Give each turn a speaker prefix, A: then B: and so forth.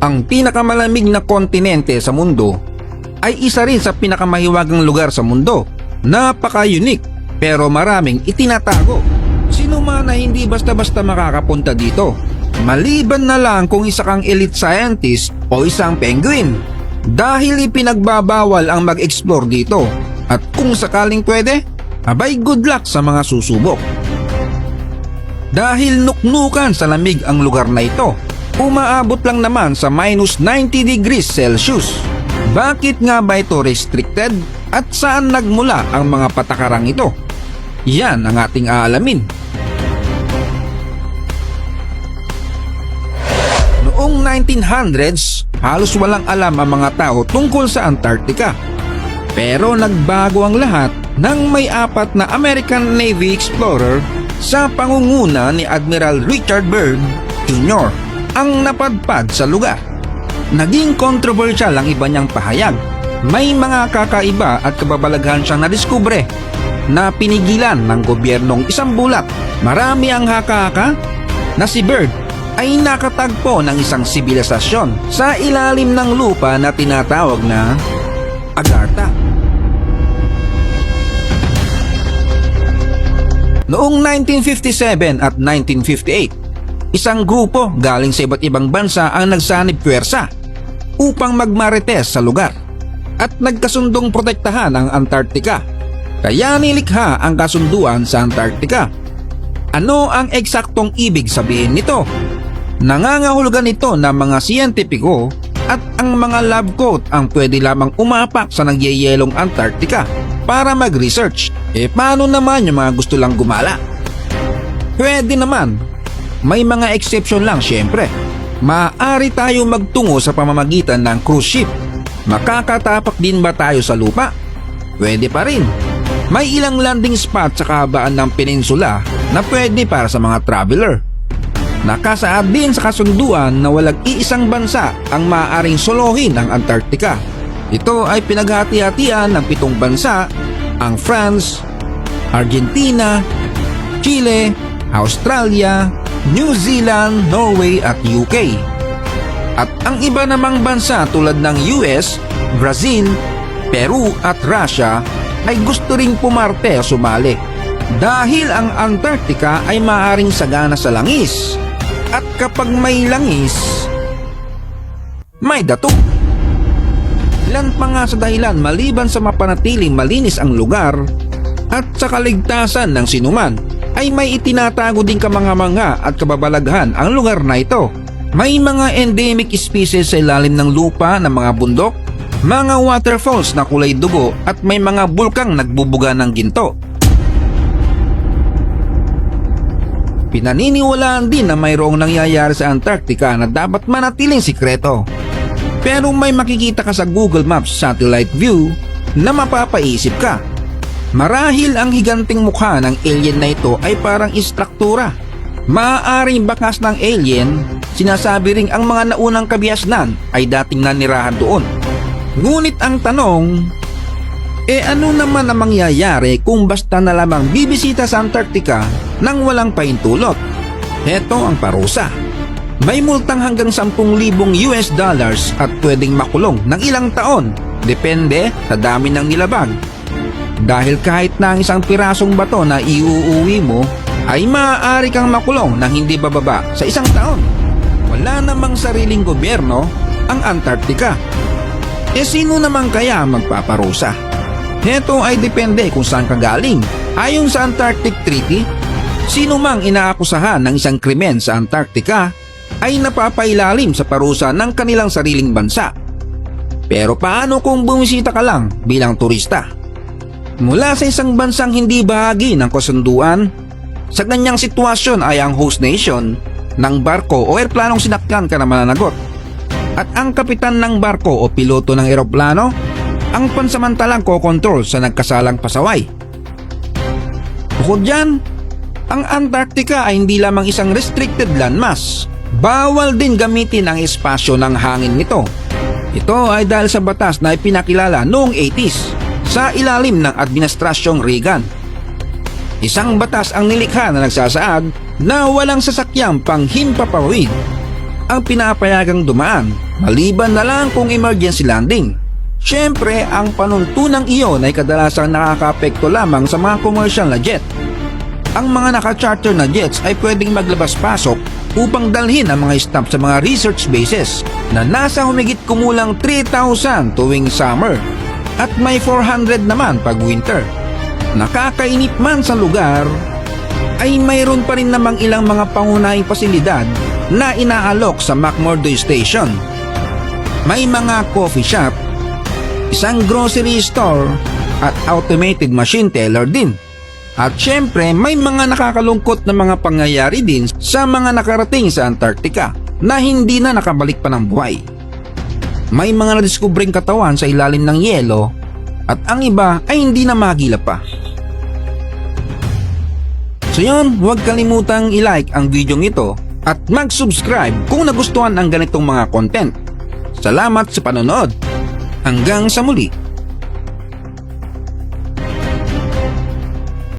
A: Ang pinakamalamig na kontinente sa mundo ay isa rin sa pinakamahiwagang lugar sa mundo. Napaka-unique pero maraming itinatago. Sino man na hindi basta-basta makakapunta dito. Maliban na lang kung isa kang elite scientist o isang penguin. Dahil ipinagbabawal ang mag-explore dito. At kung sakaling pwede, abay good luck sa mga susubok. Dahil nuknukan sa lamig ang lugar na ito, umaabot lang naman sa minus 90 degrees Celsius. Bakit nga ba ito restricted at saan nagmula ang mga patakarang ito? Yan ang ating aalamin. Noong 1900s, halos walang alam ang mga tao tungkol sa Antarctica. Pero nagbago ang lahat nang may apat na American Navy explorer sa pangunguna ni Admiral Richard Byrd Jr. ang napadpad sa lugar. Naging controversial ang iba niyang pahayag. May mga kakaiba at kababalaghan siyang nadiskubre na pinigilan ng gobyernong isang bulat. Marami ang haka-haka na si Bird ay nakatagpo ng isang sibilisasyon sa ilalim ng lupa na tinatawag na Agartha. Noong 1957 at 1958, isang grupo galing sa iba't ibang bansa ang nagsanib pwersa upang magmarites sa lugar at nagkasundong protektahan ang Antarctica. Kaya nilikha ang kasunduan sa Antarctica. Ano ang eksaktong ibig sabihin nito? Nangangahulugan ito ng mga siyentipiko at ang mga lab coat ang pwede lamang umapak sa nagyayelong Antarctica para mag-research. Eh paano naman yung mga gusto lang gumala? Pwede naman. May mga exception lang syempre. Maaari tayo magtungo sa pamamagitan ng cruise ship. Makakatapak din ba tayo sa lupa? Pwede pa rin. May ilang landing spot sa kahabaan ng peninsula na pwede para sa mga traveler. Nakasaad din sa kasunduan na walang iisang bansa ang maaaring solohin ang Antarctica. Ito ay pinaghati-hatian ng pitong bansa, ang France, Argentina, Chile, Australia, New Zealand, Norway at UK. At ang iba namang bansa tulad ng US, Brazil, Peru at Russia ay gusto ring pumarte o sumali. Dahil ang Antarctica ay maaaring sagana sa langis. At kapag may langis, may dato. Ilan pa nga sa dahilan maliban sa mapanatiling malinis ang lugar at sa kaligtasan ng sinuman ay may itinatago din kamanga-manga at kababalaghan ang lugar na ito. May mga endemic species sa ilalim ng lupa ng mga bundok, mga waterfalls na kulay dugo at may mga bulkang nagbubuga ng ginto. Pinaniniwalaan din na mayroong nangyayari sa Antarctica na dapat manatiling sikreto. Pero may makikita ka sa Google Maps satellite view na mapapaisip ka. Marahil ang higanting mukha ng alien na ito ay parang istruktura. Maaaring bakas ng alien, sinasabi ring ang mga naunang kabiasnan ay dating nanirahan doon. Ngunit ang tanong, eh ano naman ang mangyayari kung basta na lamang bibisita sa Antarctica nang walang paintulot? Heto ang parusa. May multang hanggang 10,000 US dollars at pwedeng makulong ng ilang taon, depende sa dami ng nilabag. Dahil kahit na ang isang pirasong bato na iuuwi mo ay maaari kang makulong ng hindi bababa sa isang taon. Wala namang sariling gobyerno ang Antarctica. E sino naman kaya magpaparusa? Heto ay depende kung saan ka galing. Ayon sa Antarctic Treaty, sino mang inaakusahan ng isang krimen sa Antarctica ay napapailalim sa parusa ng kanilang sariling bansa. Pero paano kung bumisita ka lang bilang turista? Mula sa isang bansang hindi bahagi ng kasunduan, sa ganyang sitwasyon ay ang host nation ng barko o eroplanong sinakyan ka na mananagot. At ang kapitan ng barko o piloto ng eroplano ang pansamantalang kokontrol sa nagkasalang pasaway. Bukod dyan, ang Antarctica ay hindi lamang isang restricted landmass. Bawal din gamitin ang espasyo ng hangin nito. Ito ay dahil sa batas na ipinakilala noong 80s sa ilalim ng Administrasyong Reagan. Isang batas ang nilikha na nagsasaad na walang sasakyang panghimpapawid ang pinapayagang dumaan Maliban na lang kung emergency landing. Siyempre, ang panuntunang iyon ay kadalasang nakakapekto lamang sa mga commercial na jet. Ang mga naka-charter na jets ay pwedeng maglabas-pasok upang dalhin ang mga staff sa mga research bases na nasa humigit kumulang 3,000 tuwing summer at may 400 naman pag winter. Nakakainip man sa lugar, ay mayroon pa rin namang ilang mga pangunahing pasilidad na inaalok sa McMurdo Station. May mga coffee shop, isang grocery store at automated machine teller din. At syempre may mga nakakalungkot na mga pangyayari din sa mga nakarating sa Antarctica na hindi na nakabalik pa ng buhay. May mga nadiskubring katawan sa ilalim ng yelo at ang iba ay hindi na magila pa. So yun, huwag kalimutang i-like ang video ito at mag-subscribe kung nagustuhan ang ganitong mga content. Salamat sa panonood. Hanggang sa muli.